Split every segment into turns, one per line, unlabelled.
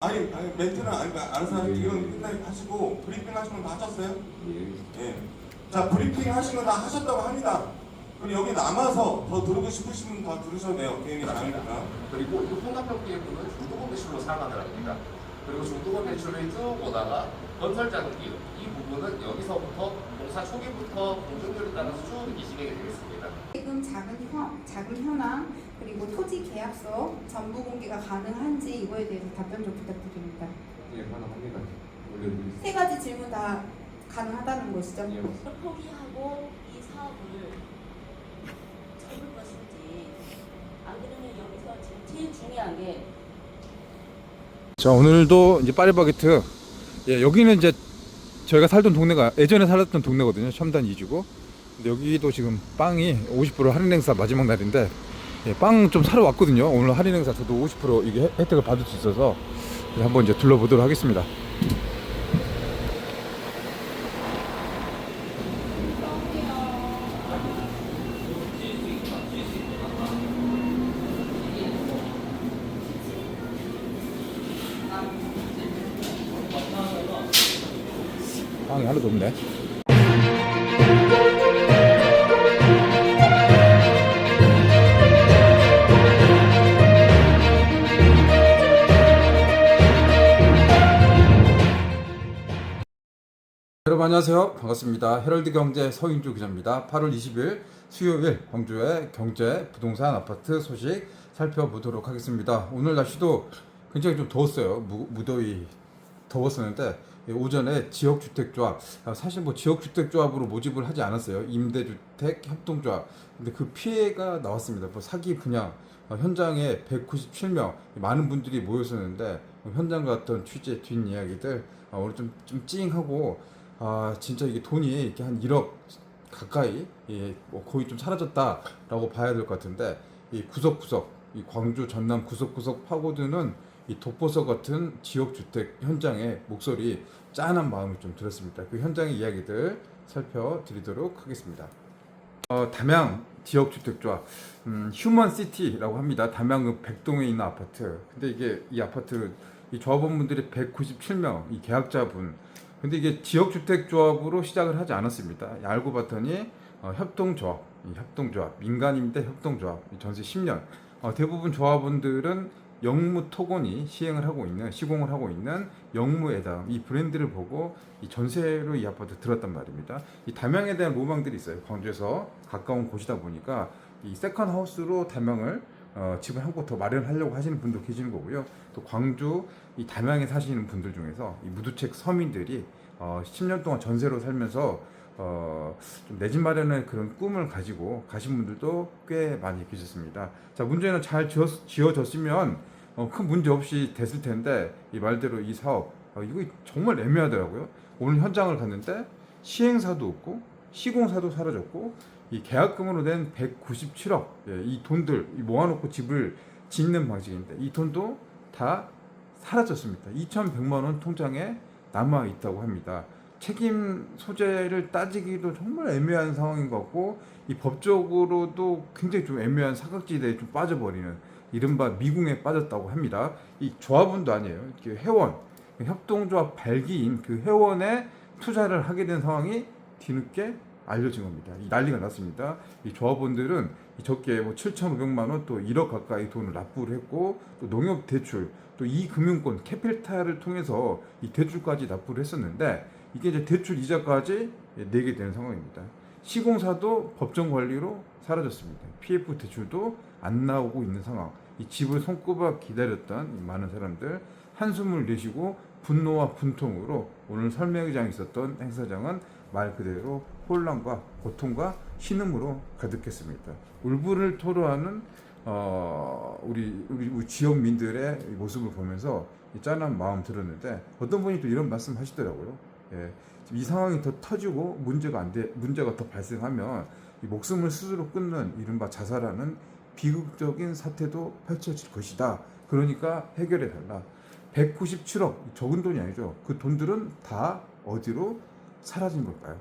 아니, 아니 멘트는 아니, 알아서
예, 예.
이건 끝나게 하시고 브리핑 하시는 거다 하셨어요?
예.
예. 자, 브리핑 하시는 거다 하셨다고 합니다. 그리고 여기 남아서 더 들어오고 싶으시면 더 들으셔도 돼요. 개인이 다르니까.
그리고 이 홍남평 PF는 중두고 배출로 사용하더라 합니다. 그리고 중두고 배출을 쭉 오다가 건설 자금기 이 부분은 여기서부터 공사 초기부터 공정률에 따라서 쭉이 진행이 되겠습니다.
지금 자금 현, 자금 현황 그리고 토지 계약서 전부 공개가 가능한지 이거에 대해서 답변 좀 부탁드립니다.
예, 가능합니다.
세 가지 질문 다 가능하다는 것이죠.
예,
포기하고 이 사업을 접을 것인지 안 그러면 여기서 지금 제일 중요한 게
자 오늘도 이제 파리바게트 예, 여기는 이제 저희가 살던 동네가 예전에 살았던 동네거든요 첨단 2주고 근데 여기도 지금 빵이 50% 할인 행사 마지막 날인데 예, 빵좀 사러 왔거든요. 오늘 할인 행사 저도 50% 이게 혜- 혜택을 받을 수 있어서 예, 한번 이제 둘러보도록 하겠습니다. 빵이 하나도 없네 여러분 안녕하세요. 반갑습니다. 헤럴드 경제 서인주 기자입니다. 8월 20일 수요일 광주의 경제 부동산 아파트 소식 살펴보도록 하겠습니다. 오늘 날씨도 굉장히 좀 더웠어요. 무, 무더위 더웠었는데 예, 오전에 지역주택조합 아, 사실 뭐 지역주택조합으로 모집을 하지 않았어요. 임대주택 협동조합. 근데 그 피해가 나왔습니다. 뭐 사기 분양. 어, 현장에 197명 많은 분들이 모였었는데 어, 현장 갔던 취재 뒷이야기들 어, 오늘 좀, 좀 찡하고 아 진짜 이게 돈이 이렇게 한 1억 가까이 예, 뭐 거의 좀 사라졌다라고 봐야 될 것 같은데 이 구석구석 이 광주 전남 구석구석 파고드는 이 독보서 같은 지역 주택 현장의 목소리 짠한 마음이 좀 들었습니다. 그 현장의 이야기들 살펴드리도록 하겠습니다. 어, 담양 지역 주택조합 음, 휴먼 시티라고 합니다. 담양 그 백동에 있는 아파트. 근데 이게 이 아파트 이 조합원분들이 197명 이 계약자분. 근데 이게 지역 주택조합으로 시작을 하지 않았습니다. 알고 봤더니 어, 협동조합, 이 협동조합 민간임대 협동조합 이 전세 10년. 어, 대부분 조합원들은 영무 토건이 시행을 하고 있는 시공을 하고 있는 영무에다 이 브랜드를 보고 이 전세로 이 아파트 들었단 말입니다. 이 담양에 대한 로망들이 있어요. 광주에서 가까운 곳이다 보니까 이 세컨 하우스로 담양을 어, 집을 한 곳 더 마련하려고 하시는 분도 계시는 거고요. 또 광주 이 담양에 사시는 분들 중에서 이 무주택 서민들이 어, 10년 동안 전세로 살면서 어, 내 집 마련의 그런 꿈을 가지고 가신 분들도 꽤 많이 계셨습니다. 자, 문제는 잘 지어, 지어졌으면 어, 큰 문제 없이 됐을 텐데 이 말대로 이 사업 어, 이거 정말 애매하더라고요. 오늘 현장을 갔는데 시행사도 없고 시공사도 사라졌고 이 계약금으로 낸 197억 예, 이 돈들 이 모아놓고 집을 짓는 방식인데 이 돈도 다 사라졌습니다. 2,100만 원 통장에 남아 있다고 합니다. 책임 소재를 따지기도 정말 애매한 상황인 것 같고 이 법적으로도 굉장히 좀 애매한 사각지대에 좀 빠져버리는 이른바 미궁에 빠졌다고 합니다. 이 조합원도 아니에요. 회원 협동조합 발기인 그 회원에 투자를 하게 된 상황이 뒤늦게 알려진 겁니다. 이 난리가 났습니다. 이 조합원들은 이 적게 뭐 7,500만 원 또 1억 가까이 돈을 납부를 했고 또 농협 대출 또 이 금융권 캐피탈을 통해서 이 대출까지 납부를 했었는데 이게 이제 대출 이자까지 내게 되는 상황입니다. 시공사도 법정 관리로 사라졌습니다. PF 대출도 안 나오고 있는 상황. 이 집을 손꼽아 기다렸던 이 많은 사람들 한숨을 내쉬고 분노와 분통으로 오늘 설명회장에 있었던 행사장은 말 그대로 혼란과 고통과 신음으로 가득했습니다. 울분을 토로하는 어, 우리, 우리 지역민들의 이 모습을 보면서 이 짠한 마음 들었는데 어떤 분이 또 이런 말씀 하시더라고요. 예, 이 상황이 더 터지고 문제가 안 돼, 문제가 더 발생하면 이 목숨을 스스로 끊는 이른바 자살하는 비극적인 사태도 펼쳐질 것이다. 그러니까 해결해 달라. 197억 적은 돈이 아니죠. 그 돈들은 다 어디로 사라진 걸까요?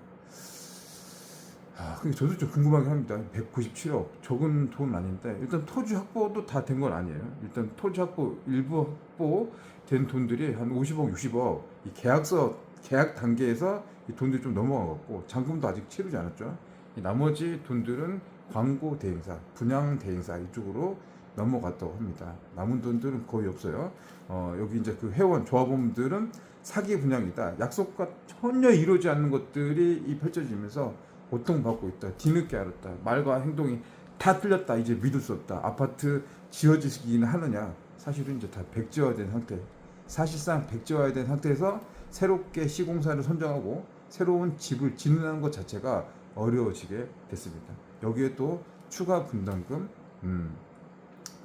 아, 근데 저도 좀 궁금하긴 합니다. 197억 적은 돈 아닌데 일단 토지 확보도 다 된 건 아니에요. 일단 토지 확보 일부 확보 된 돈들이 한 50억, 60억 이 계약서 계약 단계에서 이 돈들이 좀 넘어가갖고 잔금도 아직 치르지 않았죠. 이 나머지 돈들은 광고 대행사, 분양 대행사 이쪽으로 넘어갔다고 합니다. 남은 돈들은 거의 없어요. 어, 여기 이제 그 회원 조합원들은 사기 분양이다. 약속과 전혀 이루어지지 않는 것들이 이 펼쳐지면서 고통받고 있다. 뒤늦게 알았다. 말과 행동이 다 틀렸다. 이제 믿을 수 없다. 아파트 지어지기는 하느냐? 사실은 이제 다 백지화된 상태. 사실상 백지화된 상태에서 새롭게 시공사를 선정하고 새로운 집을 짓는 것 자체가 어려워지게 됐습니다. 여기에 또 추가 분담금 음,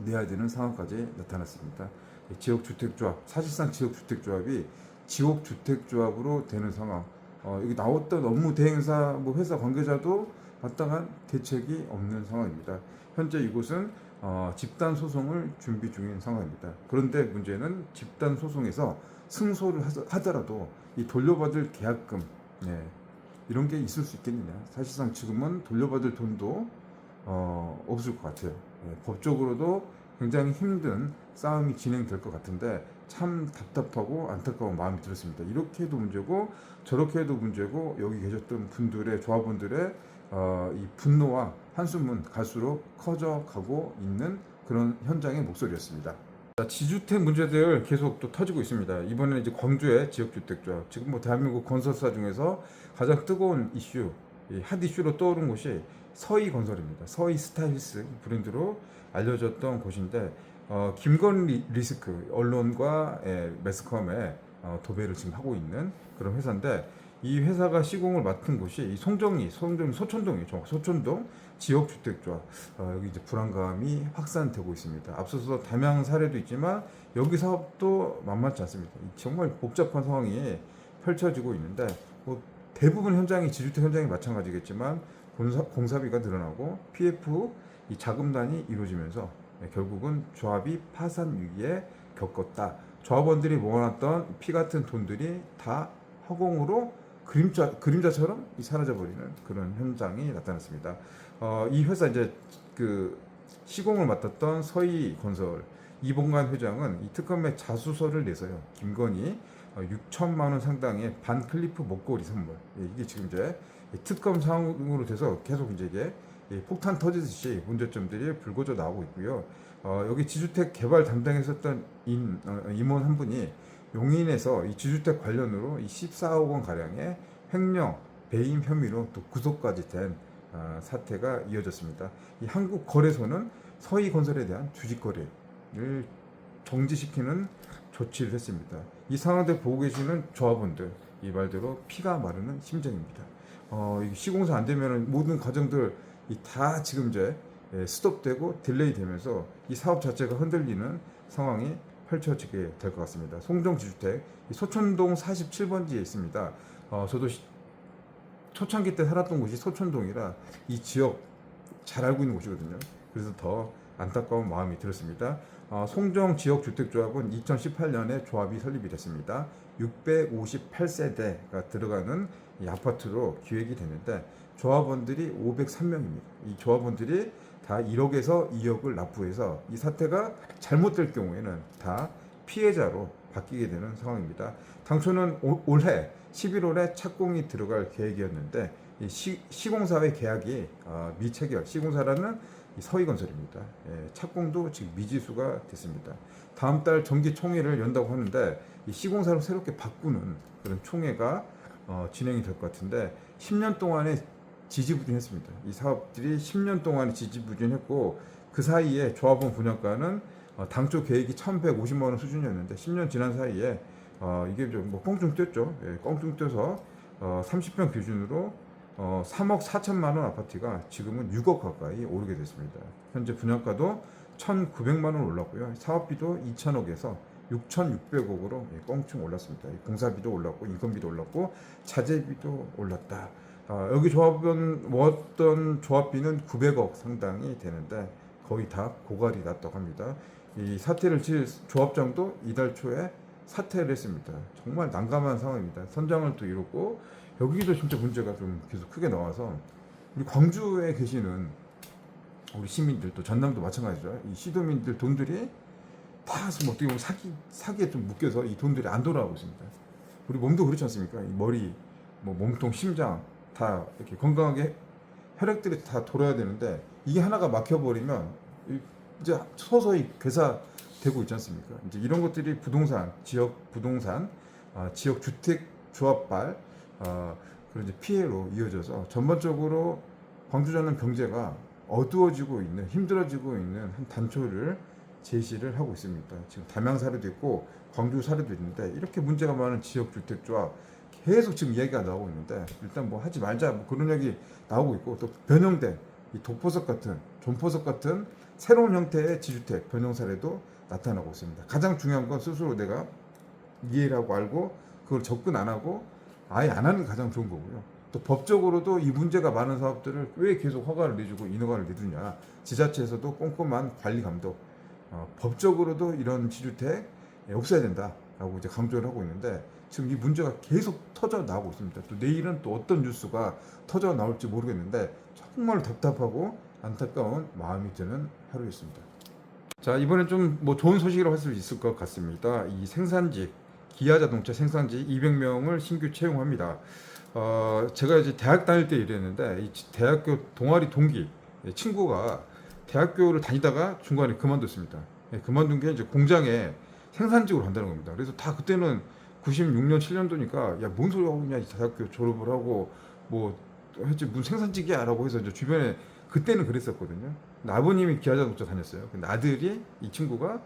내야 되는 상황까지 나타났습니다. 지역주택조합 사실상 지역주택조합이 지역주택조합으로 되는 상황. 어, 여기 나왔던 업무 대행사 뭐 회사 관계자도 마땅한 대책이 없는 상황입니다. 현재 이곳은 어, 집단 소송을 준비 중인 상황입니다. 그런데 문제는 집단 소송에서 승소를 하더- 하더라도 이 돌려받을 계약금 예, 이런 게 있을 수 있겠느냐? 사실상 지금은 돌려받을 돈도 어, 없을 것 같아요. 예, 법적으로도 굉장히 힘든 싸움이 진행될 것 같은데 참 답답하고 안타까운 마음이 들었습니다. 이렇게 해도 문제고 저렇게 해도 문제고 여기 계셨던 분들의 조합원들의 어, 이 분노와 한숨은 갈수록 커져가고 있는 그런 현장의 목소리였습니다. 자, 지주택 문제들 계속 또 터지고 있습니다. 이번에 이제 광주의 지역주택조합 지금 뭐 대한민국 건설사 중에서 가장 뜨거운 이슈, 이핫 이슈로 떠오른 곳이 서희 건설입니다. 서희 스타일스 브랜드로 알려졌던 곳인데 어, 김건 리, 리스크 언론과 예, 매스컴에 어, 도배를 지금 하고 있는 그런 회사인데 이 회사가 시공을 맡은 곳이 이 송정리, 송정 소촌동이 정확 소촌동 지역 주택조합 어, 여기 이제 불안감이 확산되고 있습니다. 앞서서 담양 사례도 있지만 여기 사업도 만만치 않습니다. 이 정말 복잡한 상황이 펼쳐지고 있는데 뭐 대부분 현장이 지주택 현장이 마찬가지겠지만 공사, 공사비가 늘어나고 PF 이 자금단이 이루어지면서 네, 결국은 조합이 파산 위기에 겪었다. 조합원들이 모아놨던 피 같은 돈들이 다 허공으로 그림자 그림자처럼 이 사라져 버리는 그런 현장이 나타났습니다. 어, 이 회사 이제 그 시공을 맡았던 서희 건설 이봉관 회장은 이 특검에 자수서를 내서요. 김건희 어, 6천만 원 상당의 반 클리프 목걸이 선물. 예, 이게 지금 이제 이 특검 상황으로 돼서 계속 이제 이게 이 폭탄 터지듯이 문제점들이 불거져 나오고 있고요. 어, 여기 지주택 개발 담당했었던 인, 어, 임원 한 분이 용인에서 이 지주택 관련으로 이 14억 원 가량의 횡령, 배임 혐의로 또 구속까지 된 어, 사태가 이어졌습니다. 이 한국 거래소는 서희 건설에 대한 주식 거래를 정지시키는 조치를 했습니다. 이 상황들 보고 계시는 조합원들 이 말대로 피가 마르는 심정입니다. 어, 이 시공사 안 되면은 모든 과정들 이 다 지금 이제 예, 스톱되고 딜레이 되면서 이 사업 자체가 흔들리는 상황이 펼쳐지게 될 것 같습니다. 송정지주택 이 소촌동 47번지에 있습니다. 어, 저도 시- 초창기 때 살았던 곳이 소촌동이라 이 지역 잘 알고 있는 곳이거든요. 그래서 더 안타까운 마음이 들었습니다. 어, 송정 지역 주택조합은 2018년에 조합이 설립이 됐습니다. 658세대가 들어가는 이 아파트로 기획이 됐는데 조합원들이 503명입니다. 이 조합원들이 다 1억에서 2억을 납부해서 이 사태가 잘못될 경우에는 다 피해자로 바뀌게 되는 상황입니다. 당초는 올- 올해 11월에 착공이 들어갈 계획이었는데 이 시, 시공사의 계약이 어, 미체결, 시공사라는 이 서희건설입니다. 예, 착공도 지금 미지수가 됐습니다. 다음 달 정기 총회를 연다고 하는데 이 시공사로 새롭게 바꾸는 그런 총회가 어, 진행이 될 것 같은데 10년 동안에 지지부진했습니다. 이 사업들이 10년 동안에 지지부진했고 그 사이에 조합원 분양가는 어, 당초 계획이 1,150만 원 수준이었는데 10년 지난 사이에 어, 이게 좀뭐 껑충 뛰었죠. 예, 껑충 뛰어서 어, 30평 기준으로 어, 3억 4천만 원 아파트가 지금은 6억 가까이 오르게 됐습니다. 현재 분양가도 1,900만 원 올랐고요. 사업비도 2천억에서 6,600억으로 예, 껑충 올랐습니다. 이 공사비도 올랐고 인건비도 올랐고 자재비도 올랐다. 아, 여기 조합원 모았던 조합비는 900억 상당이 되는데 거의 다 고갈이 났다고 합니다. 이 사태를 칠 조합장도 이달 초에 사퇴를 했습니다. 정말 난감한 상황입니다. 선장을 또 이뤘고 여기도 진짜 문제가 좀 계속 크게 나와서 우리 광주에 계시는 우리 시민들 또 전남도 마찬가지죠. 이 시도민들 돈들이 다 어떻게 보면 사기 사기에 좀 묶여서 이 돈들이 안 돌아가고 있습니다. 우리 몸도 그렇지 않습니까? 이 머리, 뭐 몸통, 심장 다 이렇게 건강하게 혈액들이 다 돌아야 되는데 이게 하나가 막혀버리면 이- 이제 서서히 괴사되고 있지 않습니까? 이제 이런 것들이 부동산, 지역 부동산, 아, 지역 주택 조합발 아, 그런 이제 피해로 이어져서 전반적으로 광주전남 경제가 어두워지고 있는 힘들어지고 있는 한 단초를 제시를 하고 있습니다. 지금 담양 사례도 있고 광주 사례도 있는데 이렇게 문제가 많은 지역 주택 조합 계속 지금 이야기가 나오고 있는데 일단 뭐 하지 말자 뭐 그런 얘기 나오고 있고 또 변형된 이 독포석 같은 존포석 같은 새로운 형태의 지주택 변형 사례도 나타나고 있습니다. 가장 중요한 건 스스로 내가 이해를 하고 알고 그걸 접근 안 하고 아예 안 하는 게 가장 좋은 거고요. 또 법적으로도 이 문제가 많은 사업들을 왜 계속 허가를 내주고 인허가를 내주냐. 지자체에서도 꼼꼼한 관리 감독, 어, 법적으로도 이런 지주택 예, 없애야 된다 라고 이제 강조를 하고 있는데 지금 이 문제가 계속 터져 나오고 있습니다. 또 내일은 또 어떤 뉴스가 터져 나올지 모르겠는데 정말 답답하고 안타까운 마음이 드는 하루였습니다. 자 이번엔 좀 뭐 좋은 소식이라고 할 수 있을 것 같습니다. 이 생산직 기아 자동차 생산직 200명을 신규 채용합니다. 어 제가 이제 대학 다닐 때 이랬는데 이 대학교 동아리 동기 예, 친구가 대학교를 다니다가 중간에 그만뒀습니다. 예, 그만둔 게 이제 공장에 생산직으로 간다는 겁니다. 그래서 다 그때는 96년 7년도니까 야 뭔 소리 하고 있냐 이 대학교 졸업을 하고 뭐 했지 무슨 생산직이야라고 해서 이제 주변에 그때는 그랬었거든요. 아버님이 기아자동차 다녔어요. 근데 아들이 이 친구가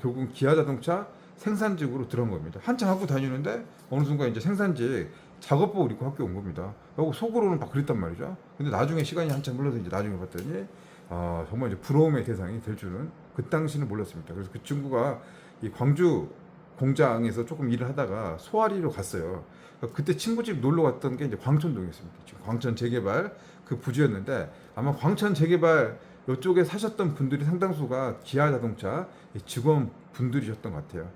결국 기아자동차 생산직으로 들어간 겁니다. 한참 하고 다니는데 어느 순간 이제 생산직 작업복을 입고 학교 온 겁니다. 그리고 속으로는 막 그랬단 말이죠. 근데 나중에 시간이 한참 흘러서 이제 나중에 봤더니 아 정말 이제 부러움의 대상이 될 줄은 그 당시는 몰랐습니다. 그래서 그 친구가 이 광주 공장에서 조금 일을 하다가 소아리로 갔어요. 그때 친구 집 놀러 갔던 게 이제 광천동이었습니다. 지금 광천 재개발 그 부지였는데 아마 광천 재개발 이쪽에 사셨던 분들이 상당수가 기아 자동차 직원 분들이셨던 것 같아요.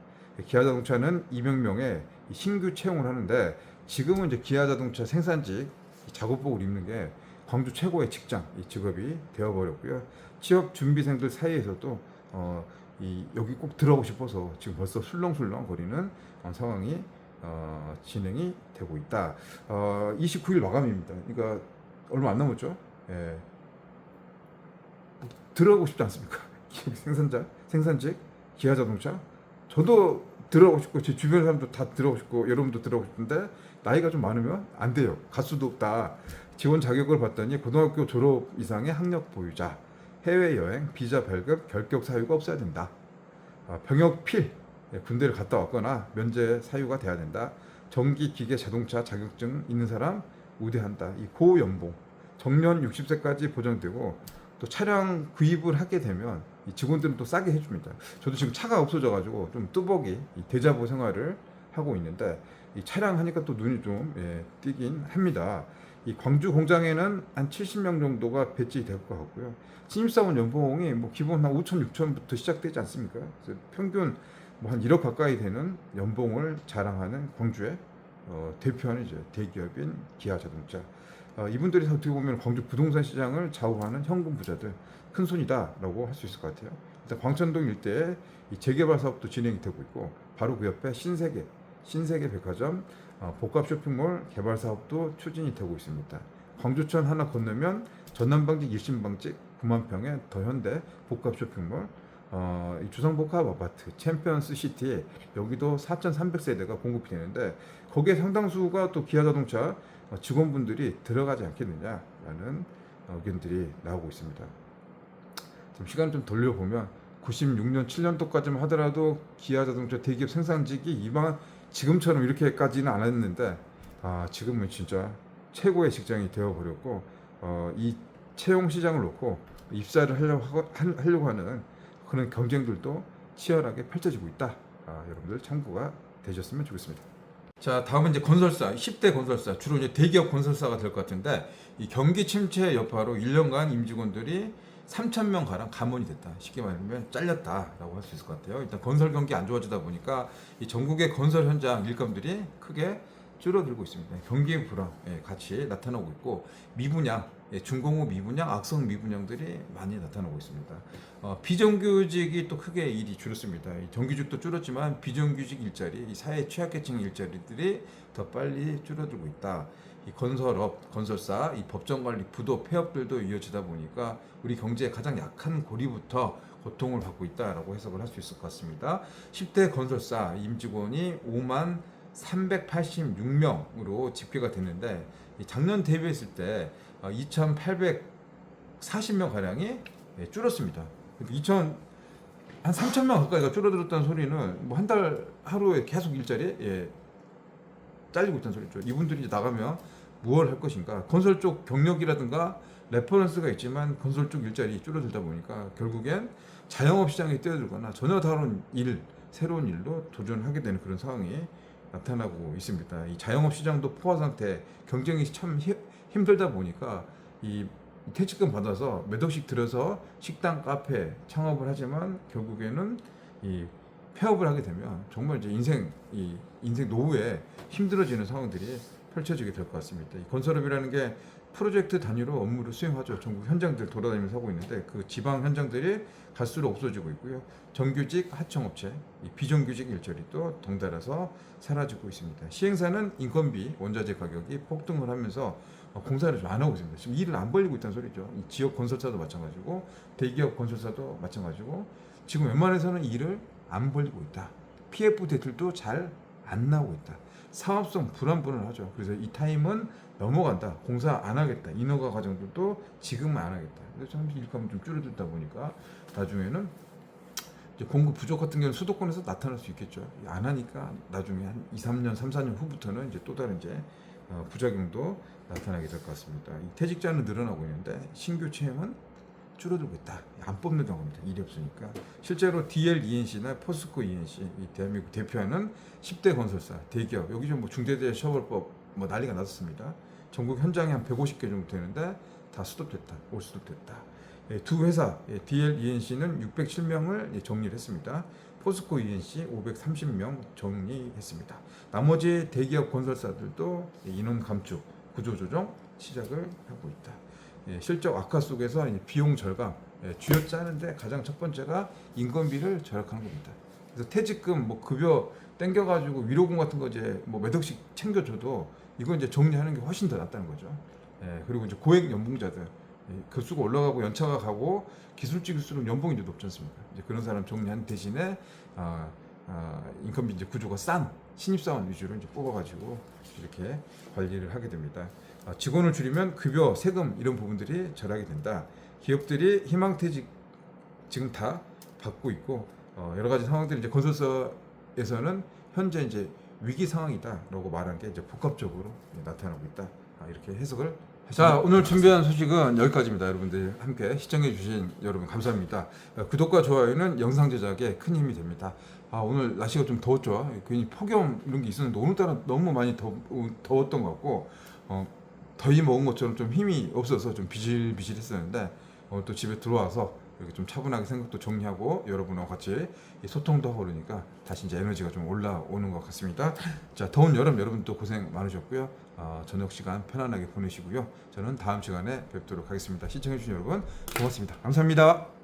기아 자동차는 200명의 신규 채용을 하는데 지금은 이제 기아 자동차 생산직 작업복을 입는 게 광주 최고의 직장 이 직업이 되어버렸고요. 취업 준비생들 사이에서도 어, 이 여기 꼭 들어가고 싶어서 지금 벌써 술렁술렁 거리는 어, 상황이 어, 진행이 되고 있다. 어, 29일 마감입니다. 그러니까 얼마 안 남았죠. 예. 들어가고 싶지 않습니까? 생산자, 생산직, 기아 자동차. 저도 들어가고 싶고 제 주변 사람도 다 들어가고 싶고 여러분도 들어가고 싶은데 나이가 좀 많으면 안 돼요. 갈 수도 없다. 지원 자격을 봤더니 고등학교 졸업 이상의 학력 보유자, 해외 여행, 비자 발급, 결격 사유가 없어야 된다. 아, 병역 필, 예, 군대를 갔다 왔거나 면제 사유가 돼야 된다. 전기, 기계, 자동차 자격증 있는 사람 우대한다. 이 고연봉, 정년 60세까지 보장되고 또 차량 구입을 하게 되면 이 직원들은 또 싸게 해줍니다. 저도 지금 차가 없어져가지고 좀 뚜벅이 이 대자보 생활을 하고 있는데 이 차량 하니까 또 눈이 좀 예, 띄긴 합니다. 이 광주 공장에는 한 70명 정도가 배치 될 것 같고요. 신입사원 연봉이 뭐 기본 한 5천, 6천부터 시작되지 않습니까? 그래서 평균 뭐 한 1억 가까이 되는 연봉을 자랑하는 광주의 어, 대표하는 이제 대기업인 기아 자동차. 어, 이분들이 어떻게 보면 광주 부동산 시장을 좌우하는 현금 부자들 큰 손이다라고 할 수 있을 것 같아요. 일단 광천동 일대에 이 재개발 사업도 진행이 되고 있고 바로 그 옆에 신세계 신세계 백화점 어, 복합 쇼핑몰 개발 사업도 추진이 되고 있습니다. 광주천 하나 건너면 전남방직 일신방직 9만 평의 더현대 복합 쇼핑몰 어, 이 주상복합 아파트 챔피언스 시티 여기도 4,300세대가 공급이 되는데 거기에 상당수가 또 기아자동차 어, 직원분들이 들어가지 않겠느냐라는 의견들이 나오고 있습니다. 좀 시간 좀 돌려보면 96년 7년도까지만 하더라도 기아자동차 대기업 생산직이 이방 지금처럼 이렇게까지는 안 했는데 아 지금은 진짜 최고의 직장이 되어버렸고 어, 이 채용 시장을 놓고 입사를 하려고, 하- 하려고 하는 그런 경쟁들도 치열하게 펼쳐지고 있다. 아, 여러분들 참고가 되셨으면 좋겠습니다. 자, 다음은 이제 건설사, 10대 건설사, 주로 이제 대기업 건설사가 될 것 같은데 이 경기 침체 여파로 1년간 임직원들이 3천 명 가량 감원이 됐다. 쉽게 말하면 잘렸다라고 할 수 있을 것 같아요. 일단 건설 경기 안 좋아지다 보니까 이 전국의 건설 현장 일감들이 크게 줄어들고 있습니다. 경기 불황 예, 같이 나타나고 있고 미분양 예, 중공업 미분양, 악성 미분양들이 많이 나타나고 있습니다. 어, 비정규직이 또 크게 일이 줄었습니다. 이 정규직도 줄었지만 비정규직 일자리, 이 사회 취약계층 일자리들이 더 빨리 줄어들고 있다. 이 건설업, 건설사, 이 법정관리, 부도, 폐업들도 이어지다 보니까 우리 경제의 가장 약한 고리부터 고통을 받고 있다라고 해석을 할 수 있을 것 같습니다. 10대 건설사 임직원이 5만 386명으로 집계가 됐는데 이 작년 대비했을 때 어, 2,840명 가량이 예, 줄었습니다. 2천 한 3천 명 가까이가 줄어들었다는 소리는 뭐 한 달 하루에 계속 일자리 예, 잘리고 있다는 소리죠. 이분들이 이제 나가면 무엇을 할 것인가? 건설 쪽 경력이라든가 레퍼런스가 있지만 건설 쪽 일자리 줄어들다 보니까 결국엔 자영업 시장에 뛰어들거나 전혀 다른 일, 새로운 일로 도전하게 되는 그런 상황이 나타나고 있습니다. 이 자영업 시장도 포화 상태, 경쟁이 참 히- 힘들다 보니까 이 퇴직금 받아서 몇 억씩 들여서 식당, 카페 창업을 하지만 결국에는 이 폐업을 하게 되면 정말 이제 인생 이 인생 노후에 힘들어지는 상황들이 펼쳐지게 될 것 같습니다. 이 건설업이라는 게 프로젝트 단위로 업무를 수행하죠. 전국 현장들 돌아다니면서 하고 있는데 그 지방 현장들이 갈수록 없어지고 있고요. 정규직 하청업체, 이 비정규직 일자리도 덩달아서 사라지고 있습니다. 시행사는 인건비, 원자재 가격이 폭등을 하면서 어, 공사를 좀 안 하고 있습니다. 지금 일을 안 벌리고 있다는 소리죠. 이 지역 건설사도 마찬가지고 대기업 건설사도 마찬가지고 지금 웬만해서는 일을 안 벌리고 있다. PF 대출도 잘 안 나오고 있다. 사업성 불안불안하죠. 그래서 이 타임은 넘어간다. 공사 안 하겠다. 인허가 과정들도 지금은 안 하겠다. 그래서 참 일감이 좀 줄어들다 보니까 나중에는 공급 부족 같은 경우는 수도권에서 나타날 수 있겠죠. 안 하니까 나중에 한 2, 3년, 3, 4년 후부터는 이제 또 다른 이제 어, 부작용도 나타나게 될 것 같습니다. 이 퇴직자는 늘어나고 있는데 신규 채용은 줄어들고 있다. 안 뽑는다고 합니다. 일이 없으니까. 실제로 DL ENC나 포스코 ENC, 이 대한민국 대표하는 10대 건설사, 대기업, 여기 좀 뭐 중대재해 처벌법 뭐 난리가 났었습니다. 전국 현장에 한 150개 정도 되는데 다 수습됐다. 올 수습됐다. 예, 두 회사, 예, DL ENC는 607명을 예, 정리를 했습니다. 포스코 ENC 530명 정리했습니다. 나머지 대기업 건설사들도 예, 인원 감축, 구조 조정 시작을 하고 있다. 예, 실적 악화 속에서 비용 절감, 예, 쥐어 짜는데 가장 첫 번째가 인건비를 절약하는 겁니다. 그래서 퇴직금, 뭐 급여 땡겨가지고 위로금 같은 거 이제 뭐 몇 억씩 챙겨줘도 이건 이제 정리하는 게 훨씬 더 낫다는 거죠. 예, 그리고 이제 고액 연봉자들 예, 급수가 올라가고 연차가 가고 기술직일수록 연봉이 이제 높지 않습니까? 이제 그런 사람 정리하는 대신에 아, 아, 인건비 이제 구조가 싼 신입사원 위주로 이제 뽑아가지고 이렇게 관리를 하게 됩니다. 아, 직원을 줄이면 급여, 세금 이런 부분들이 절약이 된다. 기업들이 희망퇴직 지금 다 받고 있고 어, 여러 가지 상황들이 이제 건설사에서는 현재 이제 위기 상황이다라고 말한 게 이제 복합적으로 나타나고 있다. 아, 이렇게 해석을 자 오늘 준비한 소식은 여기까지입니다. 여러분들 함께 시청해 주신 여러분 감사합니다. 어, 구독과 좋아요는 영상 제작에 큰 힘이 됩니다. 아 오늘 날씨가 좀 더웠죠. 괜히 폭염 이런 게 있었는데 오늘따라 너무 많이 더, 더웠던 것 같고 어, 더위 먹은 것처럼 좀 힘이 없어서 좀 비실비실했었는데 어, 또 집에 들어와서 이렇게 좀 차분하게 생각도 정리하고 여러분하고 같이 이 소통도 하고 그러니까 다시 이제 에너지가 좀 올라오는 것 같습니다. 자 더운 여름 여러분 또 고생 많으셨고요. 어, 저녁 시간 편안하게 보내시고요. 저는 다음 시간에 뵙도록 하겠습니다. 시청해주신 여러분 고맙습니다. 감사합니다.